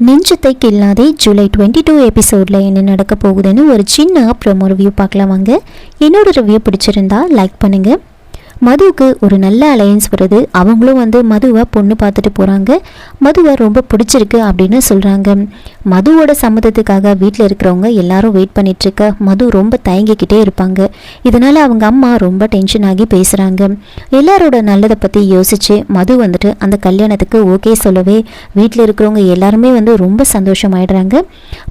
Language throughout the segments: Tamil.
நெஞ்சத்தை கில்லாதே ஜூலை டுவெண்ட்டி டூ எபிசோடில் என்ன நடக்க போகுதுன்னு ஒரு சின்ன ப்ரோமோ ரிவ்யூ பார்க்கலாம் வாங்க. என்னோட ரிவ்யூ பிடிச்சிருந்தா லைக் பண்ணுங்கள் மதுவுக்கு ஒரு நல்ல அலையன்ஸ் வருது. அவங்களும் வந்து மதுவை பொண்ணு பார்த்துட்டு போகிறாங்க மதுவை ரொம்ப பிடிச்சிருக்கு அப்படின்னு சொல்கிறாங்க மதுவோட சம்மதத்துக்காக வீட்டில் இருக்கிறவங்க எல்லாரும் வெயிட் பண்ணிகிட்ருக்க மது ரொம்ப தயங்கிக்கிட்டே இருப்பாங்க. இதனால் அவங்க அம்மா ரொம்ப டென்ஷன் ஆகி பேசுகிறாங்க எல்லாரோட நல்லதை பற்றி யோசித்து மது வந்துட்டு அந்த கல்யாணத்துக்கு ஓகே சொல்லவே வீட்டில் இருக்கிறவங்க எல்லாருமே வந்து ரொம்ப சந்தோஷமாயிடுறாங்க.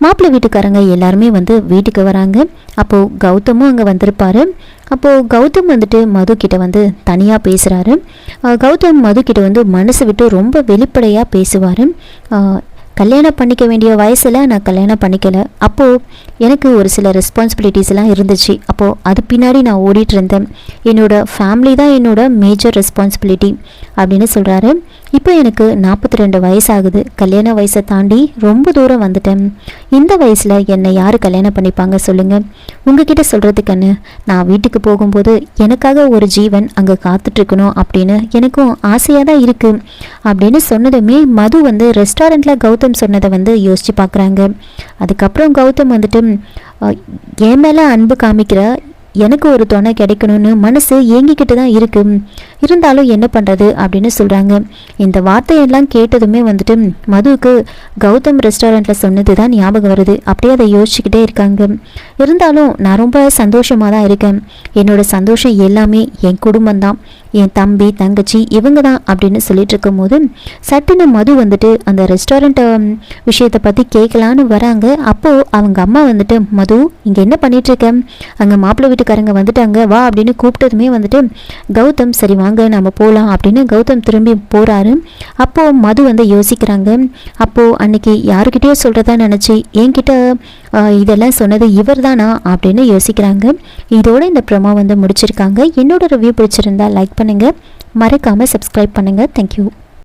மாப்பிள்ளை வீட்டுக்காரங்க எல்லாருமே வந்து வீட்டுக்கு வராங்க. அப்போது கௌதமும் அங்கே வந்திருப்பாரு. அப்போது கௌதம் வந்துட்டு மது கிட்ட வந்து தனியாக பேசுகிறாரு கௌதம் மது கிட்ட வந்து மனசு விட்டு ரொம்ப வெளிப்படையாக பேசுவார். கல்யாணம் பண்ணிக்க வேண்டிய வயசில் நான் கல்யாணம் பண்ணிக்கலை. அப்போது எனக்கு ஒரு சில ரெஸ்பான்சிபிலிட்டிஸ்லாம் இருந்துச்சு. அப்போது அது பின்னாடி நான் ஓடிட்டு இருந்தேன். என்னோட ஃபேமிலி தான் என்னோட மேஜர் ரெஸ்பான்சிபிலிட்டி அப்படின்னு சொல்கிறாரு இப்போ எனக்கு நாற்பத்தி ரெண்டு வயசாகுது. கல்யாண வயசை தாண்டி ரொம்ப தூரம் வந்துட்டேன். இந்த வயசில் என்னை யார் கல்யாணம் பண்ணிப்பாங்க சொல்லுங்கள் உங்ககிட்ட சொல்கிறதுக்குன்னு நான் வீட்டுக்கு போகும்போது எனக்காக ஒரு ஜீவன் அங்கே காத்துட்ருக்கணும் அப்படின்னு எனக்கும் ஆசையாக தான் இருக்குது அப்படின்னு சொன்னதுமே மது வந்து ரெஸ்டாரண்ட்டில் கௌதம் சொன்னதை வந்து யோசித்து பார்க்குறாங்க அதுக்கப்புறம் கௌதம் வந்துட்டு என் மேலே அன்பு காமிக்கிற எனக்கு ஒரு துணை கிடைக்கணும்னு மனசு ஏங்கிக்கிட்டு தான் இருக்கு. இருந்தாலும் என்ன பண்ணுறது அப்படின்னு சொல்கிறாங்க இந்த வார்த்தையெல்லாம் கேட்டதுமே வந்துட்டு மதுவுக்கு கௌதம் ரெஸ்டாரண்ட்டில் சொன்னது தான் ஞாபகம் வருது. அப்படியே அதை யோசிச்சுக்கிட்டே இருக்காங்க. இருந்தாலும் நான் ரொம்ப சந்தோஷமாக தான் இருக்கேன். என்னோட சந்தோஷம் எல்லாமே என் குடும்பம் தான். என் தம்பி தங்கச்சி இவங்க தான் அப்படின்னு சொல்லிட்டு இருக்கும்போது சட்டுன்னு மது வந்துட்டு அந்த ரெஸ்டாரண்ட்டை விஷயத்தை பற்றி கேட்கலான்னு வராங்க. அப்போது அவங்க அம்மா வந்துட்டு மது இங்கே என்ன பண்ணிகிட்ருக்க அங்கே மாப்பிள்ளை வீட்டு வீட்டுக்காரங்க வந்துட்டாங்க வா அப்படின்னு கூப்பிட்டதுமே வந்துட்டு கௌதம் சரி வாங்க நம்ம போகலாம் அப்படின்னு கௌதம் திரும்பி போகிறாரு அப்போது மது வந்து யோசிக்கிறாங்க. அப்போது அன்னைக்கு யாருக்கிட்டேயோ சொல்கிறதா நினச்சி என்கிட்ட இதெல்லாம் சொன்னது இவர் தானா அப்படின்னு யோசிக்கிறாங்க. இதோட இந்த ப்ரொமோ வந்து முடிச்சிருக்காங்க. என்னோட ரிவ்யூ பிடிச்சிருந்தா லைக் பண்ணுங்கள் மறக்காமல் சப்ஸ்கிரைப் பண்ணுங்கள் தேங்க்யூ